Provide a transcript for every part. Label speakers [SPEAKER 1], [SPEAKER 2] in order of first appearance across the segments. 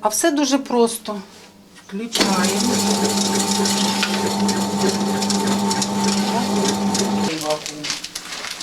[SPEAKER 1] А все дуже просто. Включаємо.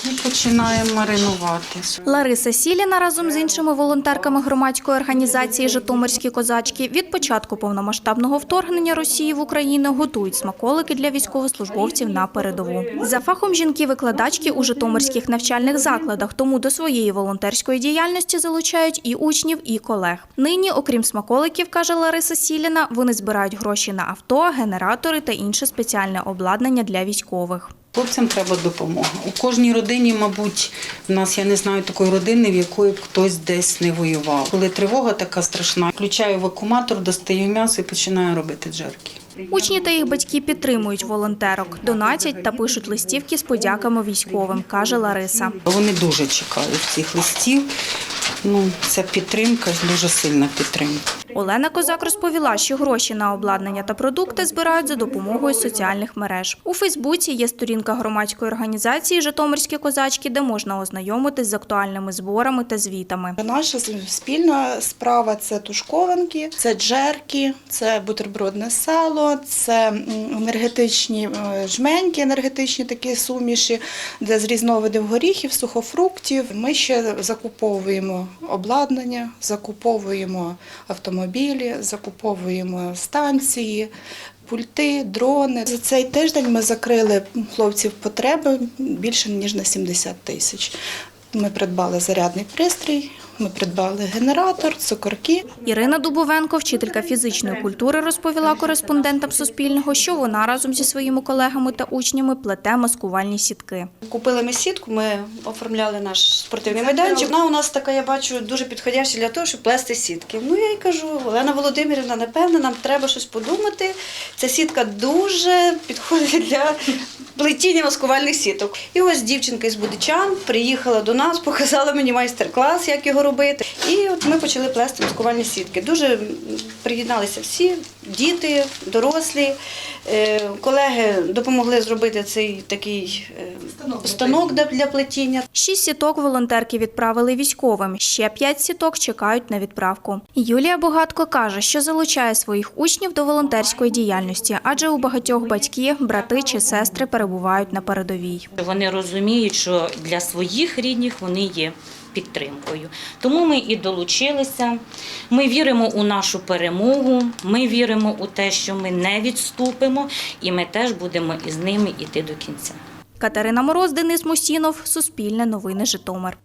[SPEAKER 1] І починаємо маринувати.
[SPEAKER 2] Лариса Сіліна разом з іншими волонтерками громадської організації Житомирські козачки від початку повномасштабного вторгнення Росії в Україну готують смаколики для військовослужбовців на передову. За фахом жінки-викладачки у житомирських навчальних закладах, тому до своєї волонтерської діяльності залучають і учнів, і колег. Нині, окрім смаколиків, каже Лариса Сіліна, вони збирають гроші на авто, генератори та інше спеціальне обладнання для військових.
[SPEAKER 1] Хлопцям треба допомога. У кожній родині, мабуть, в нас я не знаю такої родини, в якої б хтось десь не воював. Коли тривога така страшна, включаю вакууматор, достаю м'ясо і починаю робити джерки.
[SPEAKER 2] Учні та їх батьки підтримують волонтерок, донатять та пишуть листівки з подяками військовим, каже Лариса.
[SPEAKER 1] Вони дуже чекають цих листів. Ну, ця підтримка дуже сильна підтримка.
[SPEAKER 2] Олена Козак розповіла, що гроші на обладнання та продукти збирають за допомогою соціальних мереж. У Фейсбуці є сторінка громадської організації Житомирські козачки, де можна ознайомитись з актуальними зборами та звітами.
[SPEAKER 3] Наша спільна справа це тушкованки, це джерки, це бутербродне сало, це енергетичні е, жменьки, енергетичні такі суміші, де з різновидів горіхів, сухофруктів. Ми ще закуповуємо обладнання, закуповуємо автомобілі, закуповуємо станції. Пульти, дрони. За цей тиждень ми закрили хлопців потреби більше ніж на 70 тисяч. Ми придбали зарядний пристрій, ми придбали генератор, цукорки.
[SPEAKER 2] Ірина Дубовенко, вчителька фізичної культури, розповіла кореспондентам Суспільного, що вона разом зі своїми колегами та учнями плете маскувальні сітки.
[SPEAKER 4] Купили ми сітку, ми оформляли наш спортивний майданчик. Вона у нас така, я бачу, дуже підходяща для того, щоб плести сітки. Ну я їй кажу, Олена Володимирівна, напевно, нам треба щось подумати. Ця сітка дуже підходить для плетіння маскувальних сіток. І ось дівчинка із Будичан приїхала до нас, показала мені майстер-клас, як його робити. І от ми почали плести маскувальні сітки. Дуже приєдналися всі, діти, дорослі. Е, Колеги допомогли зробити цей такий е, станок для- для плетіння.
[SPEAKER 2] Шість сіток волонтерки відправили військовим. Ще п'ять сіток чекають на відправку. Юлія Богатко каже, що залучає своїх учнів до волонтерської діяльності, адже у багатьох батьки, брати чи сестри перебувають на передовій.
[SPEAKER 5] Вони розуміють, що для своїх рідних вони є підтримкою. Тому ми і долучилися. Ми віримо у нашу перемогу. Ми віримо у те, що ми не відступимо, і ми теж будемо із ними йти до кінця.
[SPEAKER 2] Катерина Мороз, Денис Мусінов, Суспільне новини Житомир.